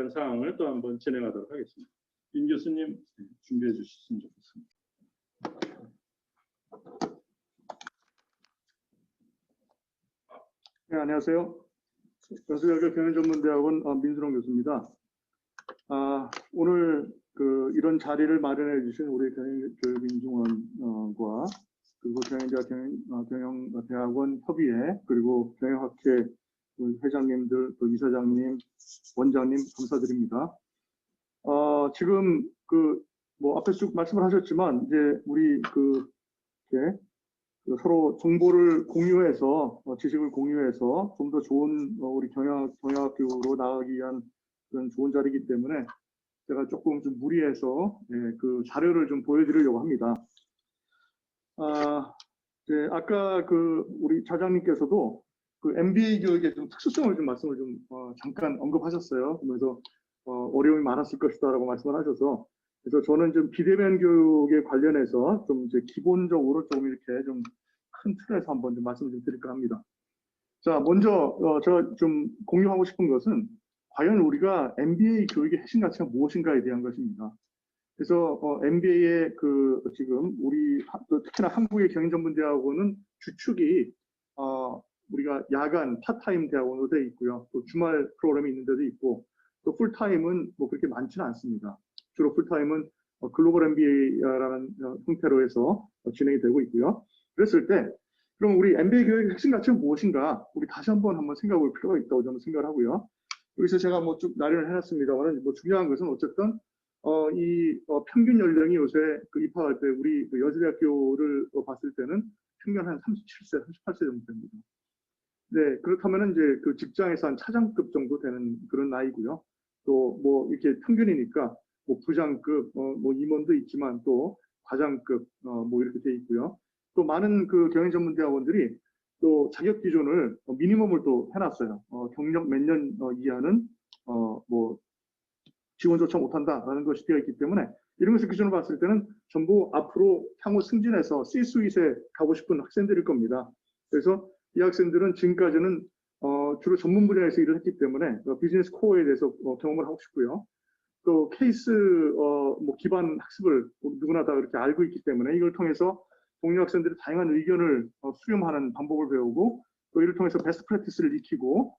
대한 사항을 또 한번 진행하도록 하겠습니다. 임 교수님 네, 준비해 주셨으면 좋겠습니다. 네, 안녕하세요. 연수대학교 경영전문대학원 어, 민수롱 교수입니다. 아, 오늘 그 이런 자리를 마련해 주신 우리 경영교육인중원과 그리고 경영대학 경영, 어, 경영대학원 협의회 그리고 경영학회 회장님들 또 이사장님 원장님 감사드립니다. 어, 지금 그 뭐 앞에 쭉 말씀을 하셨지만 이제 우리 그 이렇게 그 서로 정보를 공유해서 어, 지식을 공유해서 좀 더 좋은 어, 우리 경영 경영학교로 나가기 위한 그런 좋은 자리이기 때문에 제가 조금 좀 무리해서 예, 그 자료를 좀 보여드리려고 합니다. 아, 이제 아까 그 우리 차장님께서도 그 MBA 교육의 좀 특수성을 좀 말씀을 좀 어, 잠깐 언급하셨어요. 그래서 어, 어려움이 많았을 것이다라고 말씀을 하셔서 그래서 저는 좀 비대면 교육에 관련해서 좀 이제 기본적으로 좀 이렇게 좀 큰 틀에서 한번 좀 말씀을 좀 드릴까 합니다. 자, 먼저 어, 제가 좀 공유하고 싶은 것은 과연 우리가 MBA 교육의 핵심 가치가 무엇인가에 대한 것입니다. 그래서 어, MBA의 그 지금 우리 특히나 한국의 경영전문대학원은 주축이 어, 우리가 야간 파타임 대학원으로 되어 있고요. 또 주말 프로그램이 있는 데도 있고 또 풀타임은 뭐 그렇게 많지는 않습니다. 주로 풀타임은 어, 글로벌 MBA라는 어, 형태로 해서 어, 진행이 되고 있고요. 그랬을 때 그럼 우리 MBA 교육의 핵심 가치는 무엇인가? 우리 다시 한번 한번 생각해 볼 필요가 있다고 저는 생각을 하고요. 여기서 제가 뭐 쭉 나열을 해놨습니다만 뭐 중요한 것은 어쨌든 어, 이 어, 평균 연령이 요새 그 입학할 때 우리 그 여자대학교를 어, 봤을 때는 평균 한 37세, 38세 정도 됩니다. 네, 그렇다면은 이제 그 직장에서 한 차장급 정도 되는 그런 나이고요. 또 뭐 이렇게 평균이니까 뭐 부장급, 어, 뭐 임원도 있지만 또 과장급, 어, 뭐 이렇게 돼 있고요. 또 많은 그 경영 전문 대학원들이 또 자격 기준을 어, 미니멈을 또 해놨어요. 어, 경력 몇년 어, 이하는 어, 뭐 지원조차 못한다라는 것이 되어 있기 때문에 이런 것을 기준으로 봤을 때는 전부 앞으로 향후 승진해서 C-수윗에 가고 싶은 학생들일 겁니다. 그래서 이 학생들은 지금까지는 어, 주로 전문 분야에서 일을 했기 때문에 어, 비즈니스 코어에 대해서 어, 경험을 하고 싶고요. 또 케이스 어, 뭐 기반 학습을 누구나 다 그렇게 알고 있기 때문에 이걸 통해서 동료 학생들이 다양한 의견을 어, 수렴하는 방법을 배우고 또 이를 통해서 베스트 프랙티스를 익히고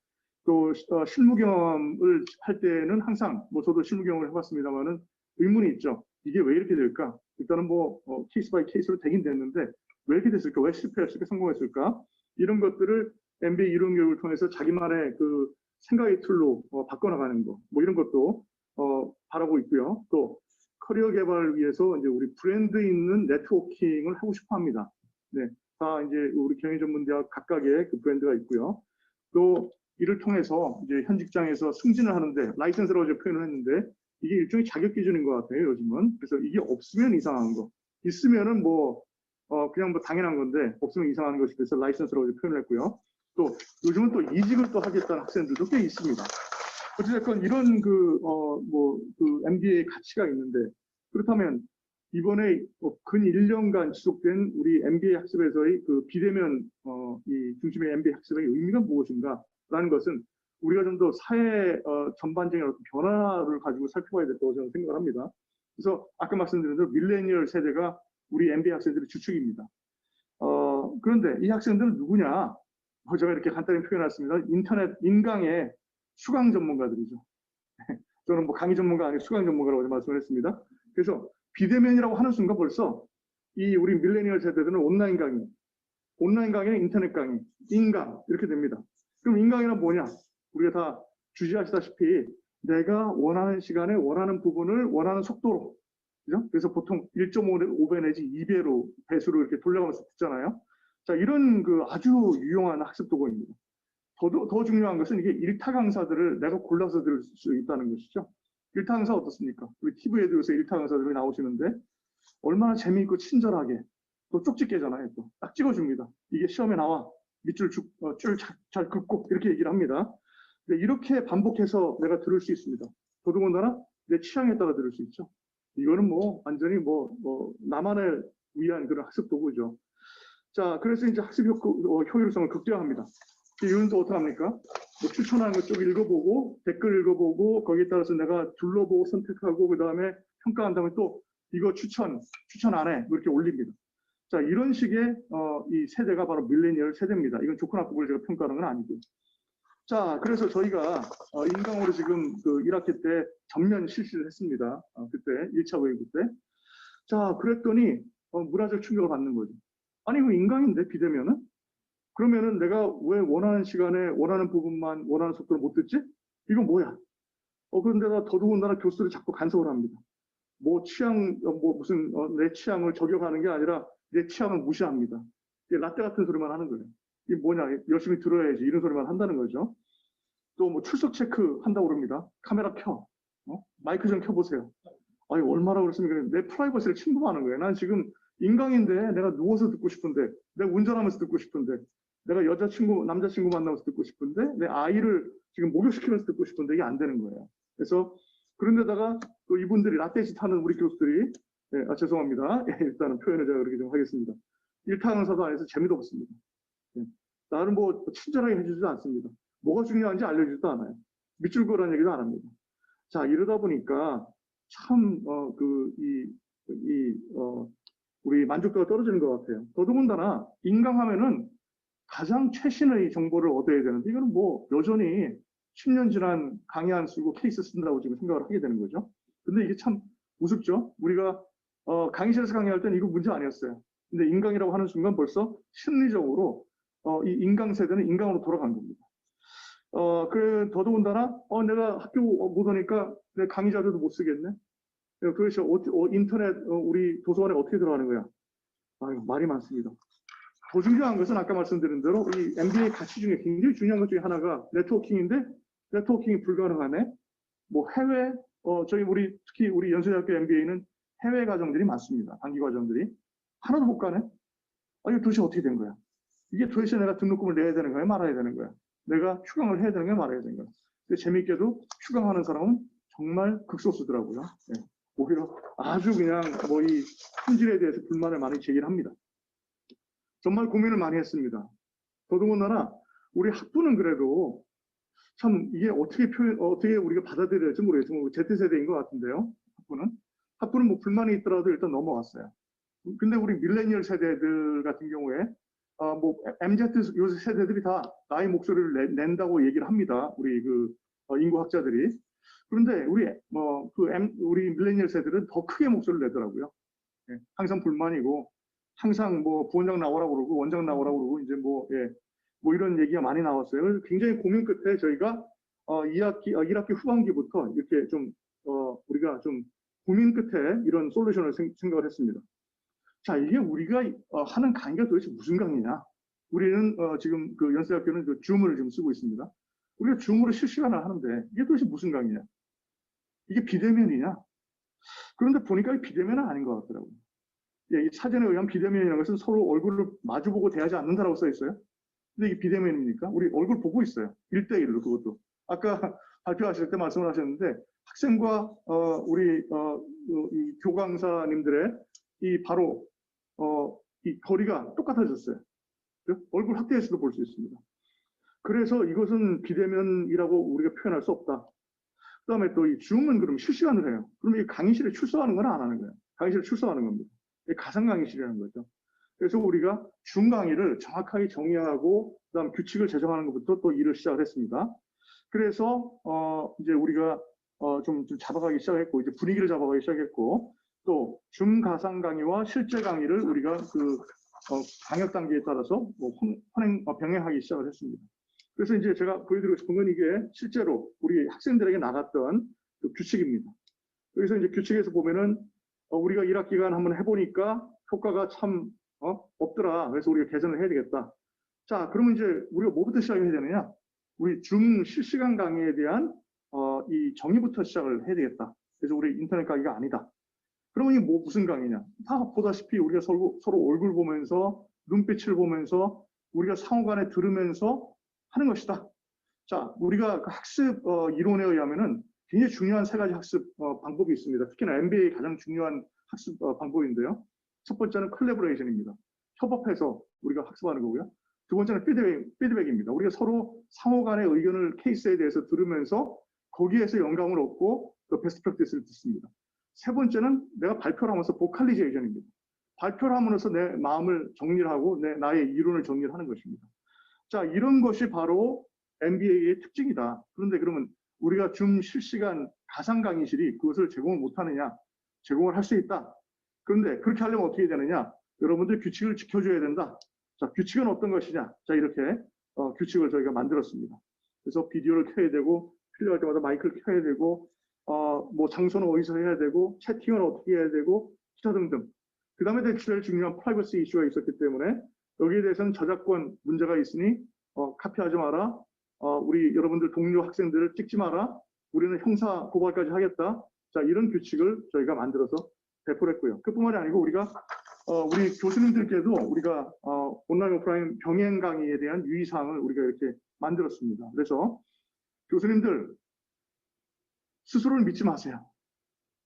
또 시- 어, 실무 경험을 할 때는 항상 뭐 저도 실무 경험을 해봤습니다만은 의문이 있죠. 이게 왜 이렇게 될까? 일단은 뭐 어, 케이스 바이 케이스로 되긴 됐는데 왜 이렇게 됐을까? 왜 실패했을까? 성공했을까? 이런 것들을 MBA 이론 교육을 통해서 자기만의 그 생각의 틀로 어, 바꿔나가는 거, 뭐 이런 것도 어, 바라고 있고요. 또 커리어 개발을 위해서 이제 우리 브랜드 있는 네트워킹을 하고 싶어 합니다. 네. 다 이제 우리 경영 전문대학 각각의 그 브랜드가 있고요. 또 이를 통해서 이제 현 직장에서 승진을 하는데 라이센스라고 제가 표현을 했는데 이게 일종의 자격 기준인 것 같아요, 요즘은. 그래서 이게 없으면 이상한 거. 있으면은 뭐, 어, 그냥 뭐 당연한 건데, 없으면 이상한 것이 그래서 라이센스라고 제가 표현을 했고요. 또 요즘은 또 이직을 또 하겠다는 학생들도 꽤 있습니다. 어쨌든 이런 그, 어, 뭐, 그 MBA 가치가 있는데, 그렇다면 이번에 어, 근 1년간 지속된 우리 MBA 학습에서의 그 비대면, 어, 이 중심의 MBA 학습의 의미가 무엇인가? 라는 것은 우리가 좀 더 사회 어, 전반적인 어떤 변화를 가지고 살펴봐야 된다고 저는 생각을 합니다. 그래서 아까 말씀드린 대로 밀레니얼 세대가 우리 MBA 학생들의 주축입니다. 어, 그런데 이 학생들은 누구냐? 뭐 제가 이렇게 간단히 표현했습니다. 인터넷 인강의 수강 전문가들이죠. 저는 뭐 강의 전문가 아니고 수강 전문가라고 말씀을 했습니다. 그래서 비대면이라고 하는 순간 벌써 이 우리 밀레니얼 세대들은 온라인 강의, 온라인 강의는 인터넷 강의, 인강 이렇게 됩니다. 그럼 인강이란 뭐냐? 우리가 다 주시하시다시피 내가 원하는 시간에 원하는 부분을 원하는 속도로 그죠? 그래서 보통 1.5배 내지 2배로 배수로 이렇게 돌려가면서 듣잖아요. 자, 이런 그 아주 유용한 학습 도구입니다. 더, 더 중요한 것은 이게 일타 강사들을 내가 골라서 들을 수 있다는 것이죠. 일타 강사 어떻습니까? 우리 TV에도 요새 일타 강사들이 나오시는데 얼마나 재미있고 친절하게 또 쪽지 깨잖아요. 또 딱 찍어줍니다. 이게 시험에 나와. 밑줄 쭉, 어, 줄잘 잘 긋고 이렇게 얘기를 합니다. 이렇게 반복해서 내가 들을 수 있습니다. 더더군다나 내 취향에 따라 들을 수 있죠. 이거는 뭐 완전히 뭐, 뭐 나만을 위한 그런 학습 도구죠. 자, 그래서 이제 학습 효, 어, 효율성을 극대화합니다. 이건 또 어떻게 합니까? 뭐 추천하는 것좀 읽어보고 댓글 읽어보고 거기에 따라서 내가 둘러보고 선택하고 그 다음에 평가한 다음에 또 이거 추천 추천 안 해. 이렇게 올립니다. 자 이런 식의 어, 이 세대가 바로 밀레니얼 세대입니다. 이건 좋고 나쁘고를 제가 평가하는 건 아니고요. 자 그래서 저희가 어, 인강으로 지금 그 1학기 때 전면 실시를 했습니다. 어, 그때 1차 외국 때. 자 그랬더니 어, 문화적 충격을 받는 거죠. 아니 이거 인강인데 비대면은? 그러면은 내가 왜 원하는 시간에 원하는 부분만 원하는 속도로 못 듣지? 이건 뭐야? 어 그런데다 더더군다나 교수들이 자꾸 간섭을 합니다. 뭐 취향 어, 뭐 무슨 어, 내 취향을 저격하는 게 아니라 내 취향을 무시합니다. 라떼 같은 소리만 하는 거예요. 이게 뭐냐? 열심히 들어야지 이런 소리만 한다는 거죠. 또 뭐 출석 체크 한다고 그럽니다. 카메라 켜. 어? 마이크 좀 켜보세요. 아니 얼마나 그렇습니까? 내 프라이버시를 침범하는 거예요. 난 지금 인강인데 내가 누워서 듣고 싶은데 내가 운전하면서 듣고 싶은데 내가 여자친구 남자친구 만나면서 듣고 싶은데 내 아이를 지금 목욕시키면서 듣고 싶은데 이게 안 되는 거예요. 그래서 그런데다가 또 이분들이 라떼짓 하는 우리 교수들이 예, 아, 죄송합니다. 예, 일단은 표현을 제가 그렇게 좀 하겠습니다. 일타강사도 안 해서 재미도 없습니다. 예, 나는 뭐 친절하게 해주지도 않습니다. 뭐가 중요한지 알려주지도 않아요. 밑줄 거라는 얘기도 안 합니다. 자 이러다 보니까 참 어 그 이 이 어 우리 만족도가 떨어지는 것 같아요. 더더군다나 인강하면은 가장 최신의 정보를 얻어야 되는데 이거는 뭐 여전히 10년 지난 강의 안 쓰고 케이스 쓴다고 지금 생각을 하게 되는 거죠. 근데 이게 참 우습죠. 우리가 어, 강의실에서 강의할 때는 이거 문제 아니었어요. 근데 인강이라고 하는 순간 벌써 심리적으로 어, 이 인강 세대는 인강으로 돌아간 겁니다. 어, 그 더더군다나 어, 내가 학교 못 오니까 내 강의 자료도 못 쓰겠네. 그것이 어, 어, 인터넷 어, 우리 도서관에 어떻게 들어가는 거야? 아유, 말이 많습니다. 더 중요한 것은 아까 말씀드린 대로 이 MBA 가치 중에 굉장히 중요한 것 중에 하나가 네트워킹인데 네트워킹이 불가능하네. 뭐 해외 어 저희 우리 특히 우리 연세대학교 MBA는 해외 과정들이 많습니다. 단기 과정들이 하나도 못 가네. 아 이거 도대체 어떻게 된 거야? 이게 도대체 내가 등록금을 내야 되는 거야, 말아야 되는 거야? 내가 휴강을 해야 되는 거야, 말아야 되는 거야? 근데 재밌게도 휴강하는 사람은 정말 극소수더라고요. 예. 오히려 아주 그냥 뭐 이 품질에 대해서 불만을 많이 제기를 합니다. 정말 고민을 많이 했습니다. 더더군다나 우리 학부는 그래도 참 이게 어떻게 표현, 어떻게 우리가 받아들여야 될지 모르겠지만 Z세대인 것 같은데요. 학부는. 학부는 뭐 불만이 있더라도 일단 넘어갔어요. 근데 우리 밀레니얼 세대들 같은 경우에 아, 뭐 MZ 요새 세대들이 다 나의 목소리를 내, 낸다고 얘기를 합니다. 우리 그 어, 인구학자들이. 그런데 우리 뭐그 우리 밀레니얼 세대들은 더 크게 목소리를 내더라고요. 예, 항상 불만이고 항상 뭐 부원장 나오라고 그러고 원장 나오라고 그러고 이제 뭐, 예, 뭐 이런 얘기가 많이 나왔어요. 그래서 굉장히 고민 끝에 저희가 어, 2학기, 어, 1학기 후반기부터 이렇게 좀, 어, 우리가 좀 고민 끝에 이런 솔루션을 생, 각을 했습니다. 자, 이게 우리가 어, 하는 강의가 도대체 무슨 강의냐? 우리는 어, 지금 그 연세학교는 그 줌을 지금 쓰고 있습니다. 우리가 줌으로 실시간을 하는데 이게 도대체 무슨 강의냐? 이게 비대면이냐? 그런데 보니까 비대면은 아닌 것 같더라고요. 예, 이 사전에 의한 비대면이라는 것은 서로 얼굴을 마주보고 대하지 않는다라고 써 있어요. 근데 이게 비대면입니까? 우리 얼굴 보고 있어요. 1대1로 그것도. 아까 발표하실 때 말씀을 하셨는데 학생과 어, 우리 어, 이 교강사님들의 이 바로 어, 이 거리가 똑같아졌어요. 얼굴 확대해서도 볼 수 있습니다. 그래서 이것은 비대면이라고 우리가 표현할 수 없다. 그 다음에 또 이 줌은 그럼 실시간으로 해요. 그러면 이 강의실에 출석하는 건 안 하는 거예요. 강의실에 출석하는 겁니다. 가상 강의실이라는 거죠. 그래서 우리가 중 강의를 정확하게 정의하고 그다음 규칙을 제정하는 것부터 또 일을 시작을 했습니다. 그래서 어 이제 우리가 어좀 좀 잡아가기 시작했고 이제 분위기를 잡아가기 시작했고 또중 가상 강의와 실제 강의를 우리가 그 어, 방역 단계에 따라서 뭐 혼행 어, 병행하기 시작을 했습니다. 그래서 이제 제가 보여드리고 싶은 건 이게 실제로 우리 학생들에게 나갔던 그 규칙입니다. 여기서 이제 규칙에서 보면은 어, 우리가 1학기간 한번 해보니까 효과가 참 어? 없더라. 그래서 우리가 개선을 해야 되겠다. 자, 그러면 이제 우리가 뭐부터 시작해야 되느냐? 우리 중 실시간 강의에 대한 어, 이 정의부터 시작을 해야 되겠다. 그래서 우리 인터넷 강의가 아니다. 이게 뭐 무슨 강의냐? 다 보다시피 우리가 서로, 서로 얼굴 보면서 눈빛을 보면서 우리가 상호간에 들으면서 하는 것이다. 자, 우리가 그 학습 어, 이론에 의하면은 굉장히 중요한 세 가지 학습 어, 방법이 있습니다. 특히나 MBA 가장 중요한 학습 어, 방법인데요. 첫 번째는 컬래버레이션입니다. 협업해서 우리가 학습하는 거고요. 두 번째는 피드백, 피드백입니다. 우리가 서로 상호 간의 의견을 케이스에 대해서 들으면서 거기에서 영감을 얻고 또 베스트 프랙티스를 듣습니다. 세 번째는 내가 발표를 하면서 보컬리제이션입니다. 발표를 함으로써 내 마음을 정리를 하고 내 나의 이론을 정리를 하는 것입니다. 자, 이런 것이 바로 MBA의 특징이다. 그런데 그러면 우리가 줌 실시간 가상 강의실이 그것을 제공을 못하느냐? 제공을 할 수 있다. 그런데 그렇게 하려면 어떻게 되느냐? 여러분들 규칙을 지켜줘야 된다. 자, 규칙은 어떤 것이냐? 자, 이렇게 어, 규칙을 저희가 만들었습니다. 그래서 비디오를 켜야 되고 필요할 때마다 마이크를 켜야 되고 어, 뭐 장소는 어디서 해야 되고 채팅은 어떻게 해야 되고 기타 등등. 그 다음에 제일 중요한 프라이버시 이슈가 있었기 때문에 여기에 대해서는 저작권 문제가 있으니 어, 카피하지 마라. 어, 우리 여러분들 동료 학생들을 찍지 마라. 우리는 형사 고발까지 하겠다. 자, 이런 규칙을 저희가 만들어서 배포를 했고요. 그뿐만이 아니고 우리가 어, 우리 교수님들께도 우리가 어, 온라인 오프라인 병행 강의에 대한 유의사항을 우리가 이렇게 만들었습니다. 그래서 교수님들 스스로를 믿지 마세요.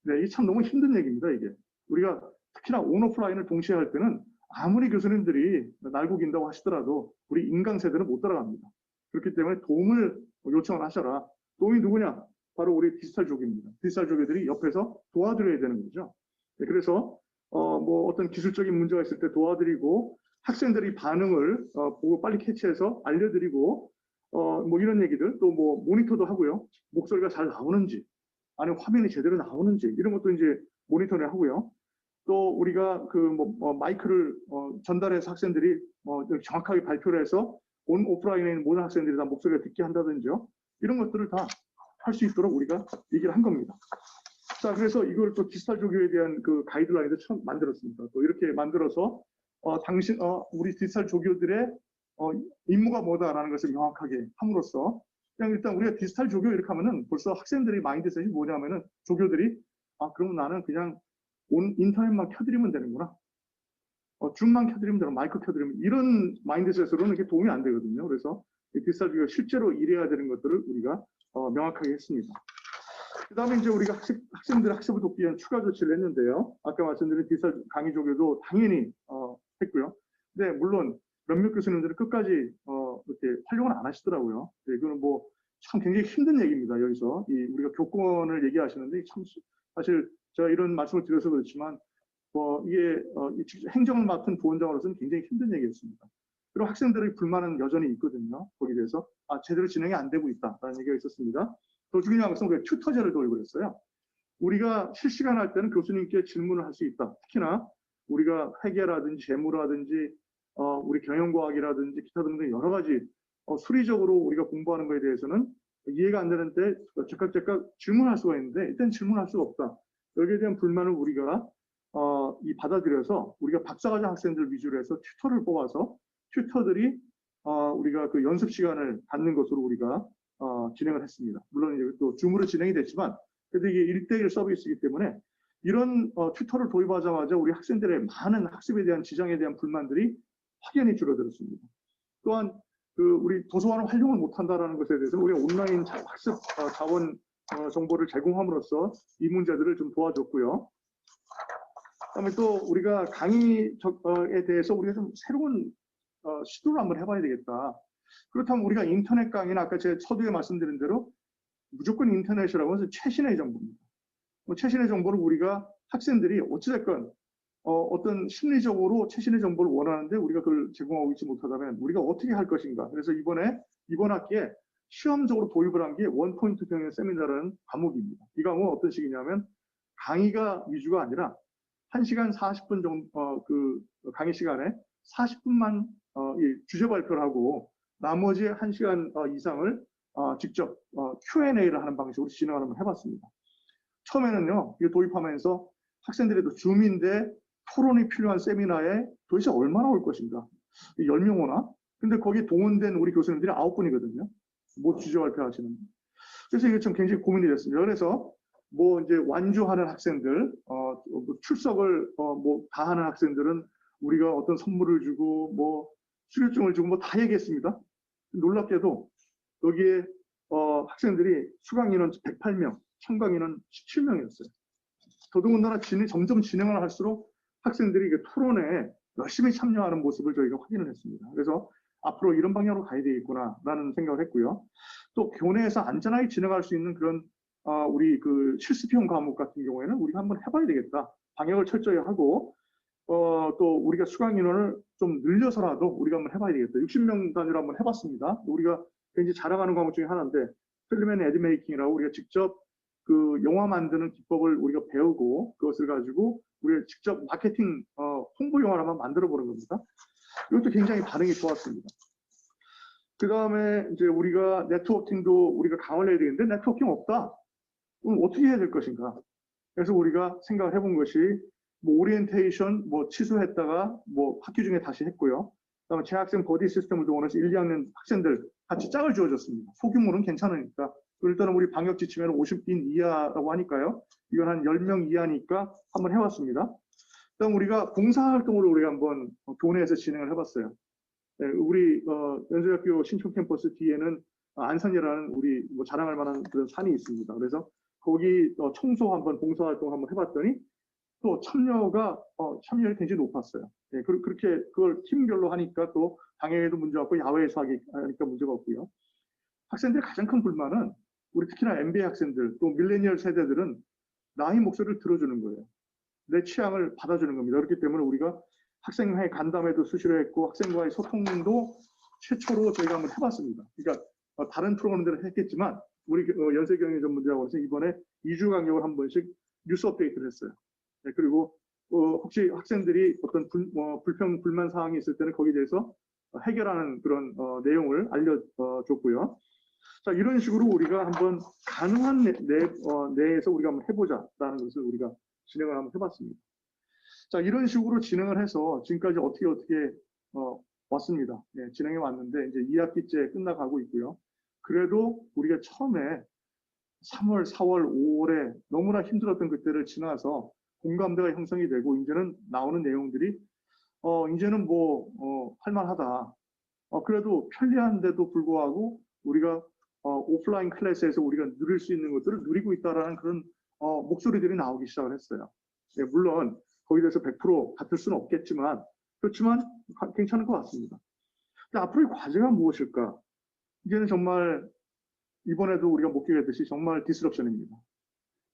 네, 이게 참 너무 힘든 얘기입니다, 이게. 우리가 특히나 온오프라인을 동시에 할 때는 아무리 교수님들이 날고긴다고 하시더라도 우리 인강 세대는 못 따라갑니다. 그렇기 때문에 도움을 요청을 하셔라. 도움이 누구냐? 바로 우리 디지털 조교입니다. 디지털 조교들이 옆에서 도와드려야 되는 거죠. 네, 그래서 어, 뭐 어떤 기술적인 문제가 있을 때 도와드리고 학생들이 반응을 어, 보고 빨리 캐치해서 알려드리고 어, 뭐 이런 얘기들 또 뭐 모니터도 하고요. 목소리가 잘 나오는지 아니면 화면이 제대로 나오는지 이런 것도 이제 모니터를 하고요. 또 우리가 그 뭐 마이크를 어, 전달해서 학생들이 어, 정확하게 발표를 해서 온 오프라인에 있는 모든 학생들이 다 목소리를 듣게 한다든지요. 이런 것들을 다 할 수 있도록 우리가 얘기를 한 겁니다. 자, 그래서 이걸 또 디지털 조교에 대한 그 가이드라인도 처음 만들었습니다. 또 이렇게 만들어서 어, 당신, 어, 우리 디지털 조교들의 어, 임무가 뭐다라는 것을 명확하게 함으로써 그냥 일단 우리가 디지털 조교 이렇게 하면은 벌써 학생들의 마인드셋이 뭐냐면은 조교들이 아, 그러면 나는 그냥 온 인터넷만 켜드리면 되는구나. 어, 줌만 켜드리면 되는 마이크 켜드리면 이런 마인드셋으로는 이게 도움이 안 되거든요. 그래서 이 디지털 조교가 실제로 일해야 되는 것들을 우리가 어, 명확하게 했습니다. 그 다음에 이제 우리가 학생, 학생들 학습을 돕기 위한 추가 조치를 했는데요. 아까 말씀드린 디지털 강의 조교도 당연히 어, 했고요. 근데 물론 몇몇 교수님들은 끝까지 어, 이렇게 활용을 안 하시더라고요. 네, 이거는 뭐 참 굉장히 힘든 얘기입니다. 여기서 이 우리가 교권을 얘기하시는데 참 사실 제가 이런 말씀을 드려서 그렇지만 뭐 이게 어, 행정을 맡은 부원장으로서는 굉장히 힘든 얘기였습니다. 그리고 학생들의 불만은 여전히 있거든요. 거기에 대해서 아 제대로 진행이 안 되고 있다라는 얘기가 있었습니다. 더 중요한 것은 우리가 튜터제를 도입을 했어요. 우리가 실시간 할 때는 교수님께 질문을 할 수 있다. 특히나 우리가 회계라든지 재무라든지 어, 우리 경영과학이라든지 기타 등등 여러 가지 어, 수리적으로 우리가 공부하는 것에 대해서는 이해가 안 되는데 즉각 즉각 질문할 수가 있는데 일단 질문할 수가 없다. 여기에 대한 불만을 우리가 어, 이 받아들여서 우리가 박사과정 학생들 위주로 해서 튜터를 뽑아서 튜터들이 어, 우리가 그 연습 시간을 갖는 것으로 우리가 어, 진행을 했습니다. 물론 이제 또 줌으로 진행이 됐지만 그래도 이게 1대1 서비스이기 때문에 이런 어, 튜터를 도입하자마자 우리 학생들의 많은 학습에 대한 지장에 대한 불만들이 확연히 줄어들었습니다. 또한 그 우리 도서관을 활용을 못한다라는 것에 대해서는 우리 온라인 자- 학습 어, 자원 어, 정보를 제공함으로써 이 문제들을 좀 도와줬고요. 그다음에 또 우리가 강의에 대해서 우리가 좀 새로운 어, 시도를 한번 해봐야 되겠다. 그렇다면 우리가 인터넷 강의는 아까 제가 서두에 말씀드린 대로 무조건 인터넷이라고 해서 최신의 정보입니다. 뭐 최신의 정보를 우리가 학생들이 어찌됐건 어, 떤 심리적으로 최신의 정보를 원하는데 우리가 그걸 제공하고 있지 못하다면 우리가 어떻게 할 것인가. 그래서 이번에 이번 학기에 시험적으로 도입을 한 게 원포인트 병행 세미나라는 과목입니다. 이 과목은 어떤 식이냐면 강의가 위주가 아니라 1시간 40분 정도 어, 그 강의 시간에 40분만 어, 이 주제 발표를 하고 나머지 1시간 어, 이상을 어, 직접 어, Q&A를 하는 방식으로 진행을 한번 해봤습니다. 처음에는요, 이거 도입하면서 학생들에도 줌인데 토론이 필요한 세미나에 도대체 얼마나 올 것인가? 10명 오나? 근데 거기 동원된 우리 교수님들이 9분이거든요. 뭐 주제 발표하시는. 그래서 이게 좀 굉장히 고민이 됐습니다. 그래서 뭐 이제 완주하는 학생들, 어, 뭐 출석을 어, 뭐다 하는 학생들은 우리가 어떤 선물을 주고 뭐 수료증을 주고 뭐 다 얘기했습니다. 놀랍게도 여기에 어, 학생들이 수강 인원 108명, 참강 인원 17명이었어요. 더더군다나 진행, 점점 진행을 할수록 학생들이 그 토론에 열심히 참여하는 모습을 저희가 확인을 했습니다. 그래서 앞으로 이런 방향으로 가야 되겠구나라는 생각을 했고요. 또 교내에서 안전하게 진행할 수 있는 그런 어, 우리 그 실습형 과목 같은 경우에는 우리가 한번 해봐야 되겠다. 방역을 철저히 하고 어, 또 우리가 수강 인원을 좀 늘려서라도 우리가 한번 해봐야 되겠다. 60명 단위로 한번 해봤습니다. 우리가 굉장히 자랑하는 과목 중에 하나인데 필름 앤 에드메이킹이라고 우리가 직접 그 영화 만드는 기법을 우리가 배우고 그것을 가지고 우리가 직접 마케팅 어, 홍보 영화를 한번 만들어 보는 겁니다. 이것도 굉장히 반응이 좋았습니다. 그 다음에 이제 우리가 네트워킹도 우리가 강화를 해야 되는데 네트워킹 없다. 그럼 어떻게 해야 될 것인가? 그래서 우리가 생각을 해본 것이 뭐 오리엔테이션 뭐 취소했다가 뭐 학기 중에 다시 했고요. 그다음에 재학생 버디 시스템을 동원해서 1, 2학년 학생들 같이 짝을 지어줬습니다. 소규모는 괜찮으니까. 일단은 우리 방역 지침에는 50인 이하라고 하니까요. 이건 한 10명 이하니까 한번 해봤습니다. 그다음 우리가 봉사활동으로 우리가 한번 교내에서 진행을 해봤어요. 네, 우리 어, 연세대학교 신촌 캠퍼스 뒤에는 안산이라는 우리 뭐 자랑할 만한 그런 산이 있습니다. 그래서 거기 어, 청소 한번 봉사활동 한번 해봤더니 또 참여가 어, 참여율이 굉장히 높았어요. 예, 그, 그렇게 그걸 팀별로 하니까 또 방해에도 문제 없고 야외에서 하니까 문제가 없고요. 학생들의 가장 큰 불만은 우리 특히나 MBA 학생들 또 밀레니얼 세대들은 나의 목소리를 들어주는 거예요. 내 취향을 받아주는 겁니다. 그렇기 때문에 우리가 학생회 간담회도 수시로 했고 학생과의 소통도 최초로 저희가 한번 해봤습니다. 그러니까 어, 다른 프로그램들은 했겠지만 우리 어, 연세경영 전문대학원에서 이번에 2주 간격을 한 번씩 뉴스 업데이트를 했어요. 네, 그리고 어, 혹시 학생들이 어떤 불, 어, 불평 불만 사항이 있을 때는 거기에 대해서 해결하는 그런 어, 내용을 알려줬고요. 자 이런 식으로 우리가 한번 가능한 내, 내, 어, 내에서 우리가 한번 해보자라는 것을 우리가 진행을 한번 해봤습니다. 자 이런 식으로 진행을 해서 지금까지 어떻게 어떻게 어, 왔습니다. 네, 진행해 왔는데 이제 2학기째 끝나가고 있고요. 그래도 우리가 처음에 3월, 4월, 5월에 너무나 힘들었던 그때를 지나서 공감대가 형성이 되고 이제는 나오는 내용들이 어 이제는 뭐 어, 할만하다. 어 그래도 편리한데도 불구하고 우리가 어, 오프라인 클래스에서 우리가 누릴 수 있는 것들을 누리고 있다라는 그런 어, 목소리들이 나오기 시작을 했어요. 예, 물론 거기에 대해서 100% 같을 수는 없겠지만 그렇지만 가- 괜찮은 것 같습니다. 근데 앞으로의 과제가 무엇일까? 이제는 정말 이번에도 우리가 목격했듯이 정말 디스럽션입니다.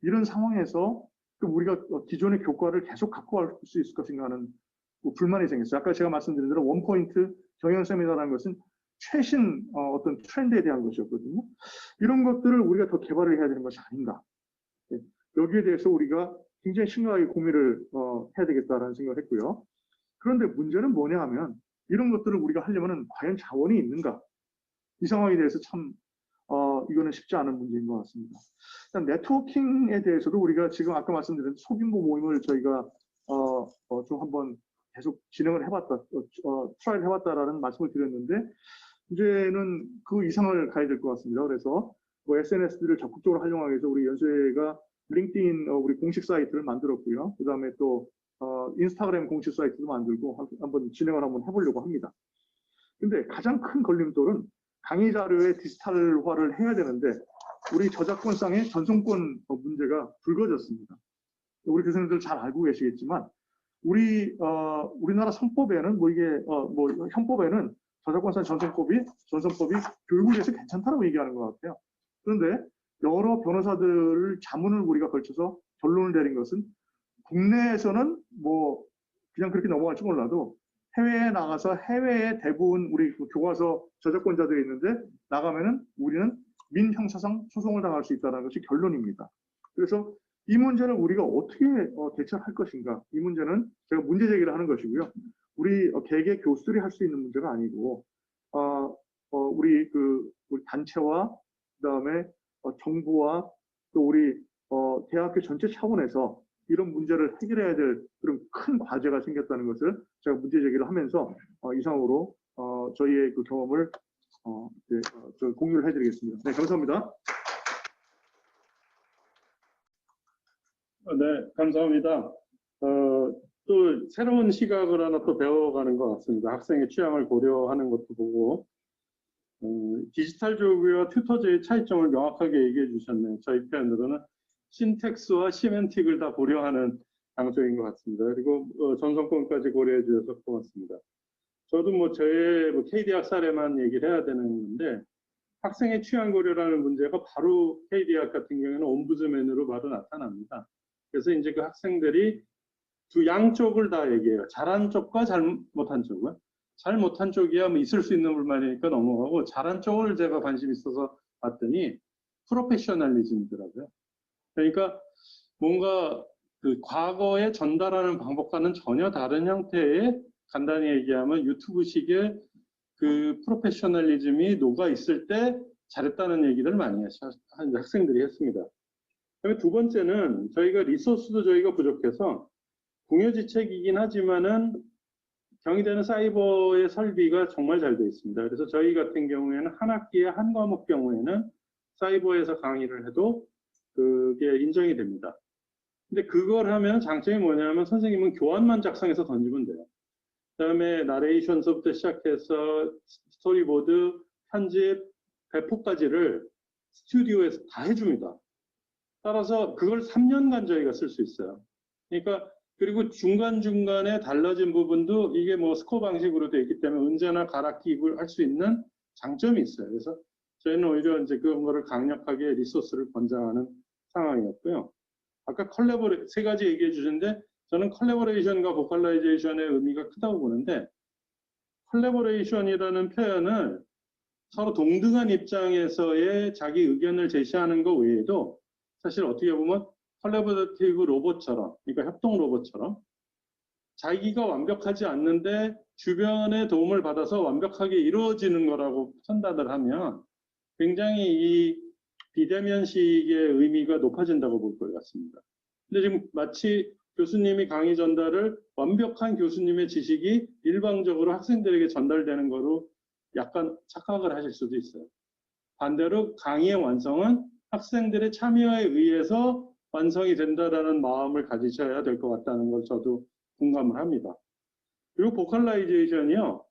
이런 상황에서 우리가 어, 기존의 교과를 계속 갖고 갈 수 있을 것인가 하는 뭐 불만이 생겼어요. 아까 제가 말씀드린 대로 원포인트 경영 세미나라는 것은 최신 어, 어떤 트렌드에 대한 것이었거든요. 이런 것들을 우리가 더 개발을 해야 되는 것이 아닌가. 예, 여기에 대해서 우리가 굉장히 심각하게 고민을 어, 해야 되겠다라는 생각을 했고요. 그런데 문제는 뭐냐 하면 이런 것들을 우리가 하려면 과연 자원이 있는가? 이 상황에 대해서 참 어, 이거는 쉽지 않은 문제인 것 같습니다. 일단 네트워킹에 대해서도 우리가 지금 아까 말씀드린 소규모 모임을 저희가 어, 어, 좀 한번 계속 진행을 해봤다, 어, 어, 트라이를 해봤다라는 말씀을 드렸는데 이제는 그 이상을 가야 될 것 같습니다. 그래서 뭐 SNS들을 적극적으로 활용하기 위해서 우리 연수회가 링크드인 어, 우리 공식 사이트를 만들었고요. 그 다음에 또 어, 인스타그램 공식 사이트도 만들고 한- 한번 진행을 한번 해보려고 합니다. 근데 가장 큰 걸림돌은 강의 자료의 디지털화를 해야 되는데 우리 저작권상의 전송권 어, 문제가 불거졌습니다. 우리 교수님들 잘 알고 계시겠지만 우리 어, 우리나라 선법에는 뭐 이게 어, 뭐 형법에는 저작권상 전송법이 전송법이 위해서 괜찮다고 얘기하는 것 같아요. 그런데 여러 변호사들 자문을 우리가 걸쳐서 결론을 내린 것은 국내에서는 뭐 그냥 그렇게 넘어갈지 몰라도 해외에 나가서 해외에 대부분 우리 그 교과서 저작권자들이 있는데 나가면은 우리는 민형사상 소송을 당할 수 있다는 것이 결론입니다. 그래서 이 문제를 우리가 어떻게 어, 대처할 것인가? 이 문제는 제가 문제 제기를 하는 것이고요. 우리 어, 개개 교수들이 할 수 있는 문제가 아니고 어, 어, 우리 그 우리 단체와 그다음에 어, 정부와 또 우리 어, 대학교 전체 차원에서 이런 문제를 해결해야 될 그런 큰 과제가 생겼다는 것을 제가 문제 제기를 하면서 어, 이상으로 어, 저희의 그 경험을 어, 네, 어, 저 공유를 해드리겠습니다. 네, 감사합니다. 어, 네, 감사합니다. 어, 또 새로운 시각을 하나 또 배워가는 것 같습니다. 학생의 취향을 고려하는 것도 보고 어, 디지털 교육과 튜터제의 차이점을 명확하게 얘기해 주셨네요. 저희 표현으로는 신텍스와 시멘틱을 다 고려하는 장소인 것 같습니다. 그리고 어, 전송권까지 고려해 주셔서 고맙습니다. 저도 뭐 저의 뭐 KD 학 사례만 얘기를 해야 되는 건데 학생의 취향 고려라는 문제가 바로 KD 학 같은 경우에는 옴부즈맨으로 바로 나타납니다. 그래서 이제 그 학생들이 두 양쪽을 다 얘기해요. 잘한 쪽과 잘못한 쪽은. 잘못한 쪽이야 뭐 있을 수 있는 불만이니까 넘어가고 잘한 쪽을 제가 관심 있어서 봤더니 프로페셔널리즘이더라고요. 그러니까 뭔가 그 과거에 전달하는 방법과는 전혀 다른 형태의 간단히 얘기하면 유튜브식의 그 프로페셔널리즘이 녹아 있을 때 잘했다는 얘기를 많이 한 학생들이 했습니다. 그다음에 두 번째는 저희가 리소스도 저희가 부족해서 공여지책이긴 하지만은 경희대는 사이버의 설비가 정말 잘 되어 있습니다. 그래서 저희 같은 경우에는 한 학기에 한 과목 경우에는 사이버에서 강의를 해도 그게 인정이 됩니다. 근데 그걸 하면 장점이 뭐냐면 선생님은 교환만 작성해서 던지면 돼요. 그 다음에 나레이션서부터 시작해서 스토리보드, 편집, 배포까지를 스튜디오에서 다 해줍니다. 따라서 그걸 3년간 저희가 쓸 수 있어요. 그러니까 그리고 중간중간에 달라진 부분도 이게 뭐 스코어 방식으로 되어 있기 때문에 언제나 갈아 끼고 할 수 있는 장점이 있어요. 그래서 저희는 오히려 이제 그런 거를 강력하게 리소스를 권장하는 상황이었고요. 아까 컬래버레 세 가지 얘기해 주셨는데 저는 컬래버레이션과 보컬라이제이션의 의미가 크다고 보는데 컬래버레이션이라는 표현을 서로 동등한 입장에서의 자기 의견을 제시하는 것 외에도 사실 어떻게 보면 컬래버레이티브 로봇처럼 그러니까 협동 로봇처럼 자기가 완벽하지 않는데 주변의 도움을 받아서 완벽하게 이루어지는 거라고 판단을 하면 굉장히 이 비대면식의 의미가 높아진다고 볼 것 같습니다. 근데 지금 마치 교수님이 강의 전달을 완벽한 교수님의 지식이 일방적으로 학생들에게 전달되는 거로 약간 착각을 하실 수도 있어요. 반대로 강의의 완성은 학생들의 참여에 의해서 완성이 된다라는 마음을 가지셔야 될 것 같다는 걸 저도 공감을 합니다. 그리고 보컬라이제이션이요.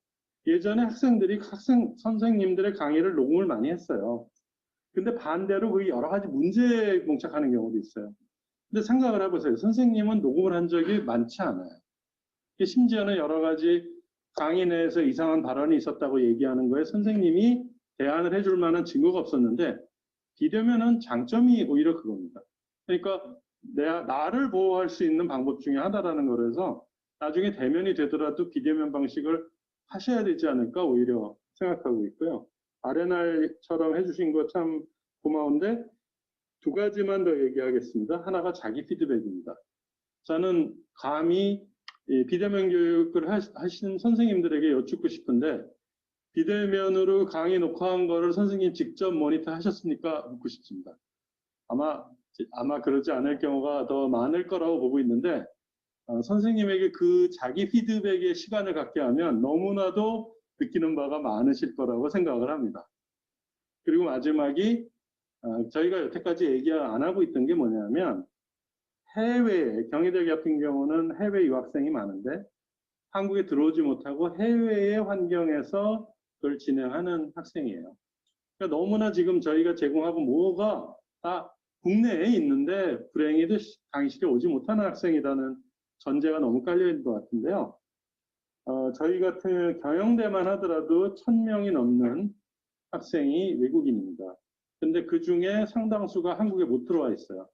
예전에 학생들이 학생 선생님들의 강의를 녹음을 많이 했어요. 근데 반대로 그 여러 가지 문제에 봉착하는 경우도 있어요. 근데 생각을 해보세요. 선생님은 녹음을 한 적이 많지 않아요. 심지어는 여러 가지 강의 내에서 이상한 발언이 있었다고 얘기하는 거에 선생님이 대안을 해줄 만한 증거가 없었는데 비대면은 장점이 오히려 그겁니다. 그러니까 내, 나를 보호할 수 있는 방법 중에 하나라는 거라서 나중에 대면이 되더라도 비대면 방식을 하셔야 되지 않을까 오히려 생각하고 있고요. 아레날처럼 해주신 거 참 고마운데 두 가지만 더 얘기하겠습니다. 하나가 자기 피드백입니다. 저는 감히 이 비대면 교육을 하- 하신 선생님들에게 여쭙고 싶은데 비대면으로 강의 녹화한 거를 선생님 직접 모니터 하셨습니까? 묻고 싶습니다. 아마 아마 그러지 않을 경우가 더 많을 거라고 보고 있는데 어, 선생님에게 그 자기 피드백의 시간을 갖게 하면 너무나도 느끼는 바가 많으실 거라고 생각을 합니다. 그리고 마지막이 어, 저희가 여태까지 얘기 안 하고 있던 게 뭐냐면 해외 경희대 같은 경우는 해외 유학생이 많은데 한국에 들어오지 못하고 해외의 환경에서 그걸 진행하는 학생이에요. 그러니까 너무나 지금 저희가 제공하고 뭐가 다 국내에 있는데 불행히도 시- 강의실에 오지 못하는 학생이라는 전제가 너무 깔려 있는 것 같은데요. 어, 저희 같은 경영대만 하더라도 천 명이 넘는 학생이 외국인입니다. 근데 그 중에 상당수가 한국에 못 들어와 있어요.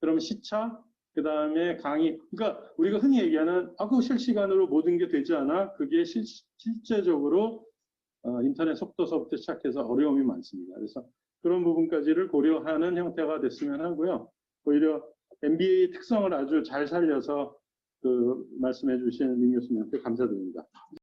그럼 시차, 그 다음에 강의, 그러니까 우리가 흔히 얘기하는 아, 그 실시간으로 모든 게 되지 않아? 그게 실, 실제적으로 어, 인터넷 속도서부터 시작해서 어려움이 많습니다. 그래서 그런 부분까지를 고려하는 형태가 됐으면 하고요. 오히려 MBA 특성을 아주 잘 살려서 그 말씀해 주신 민 교수님한테 감사드립니다.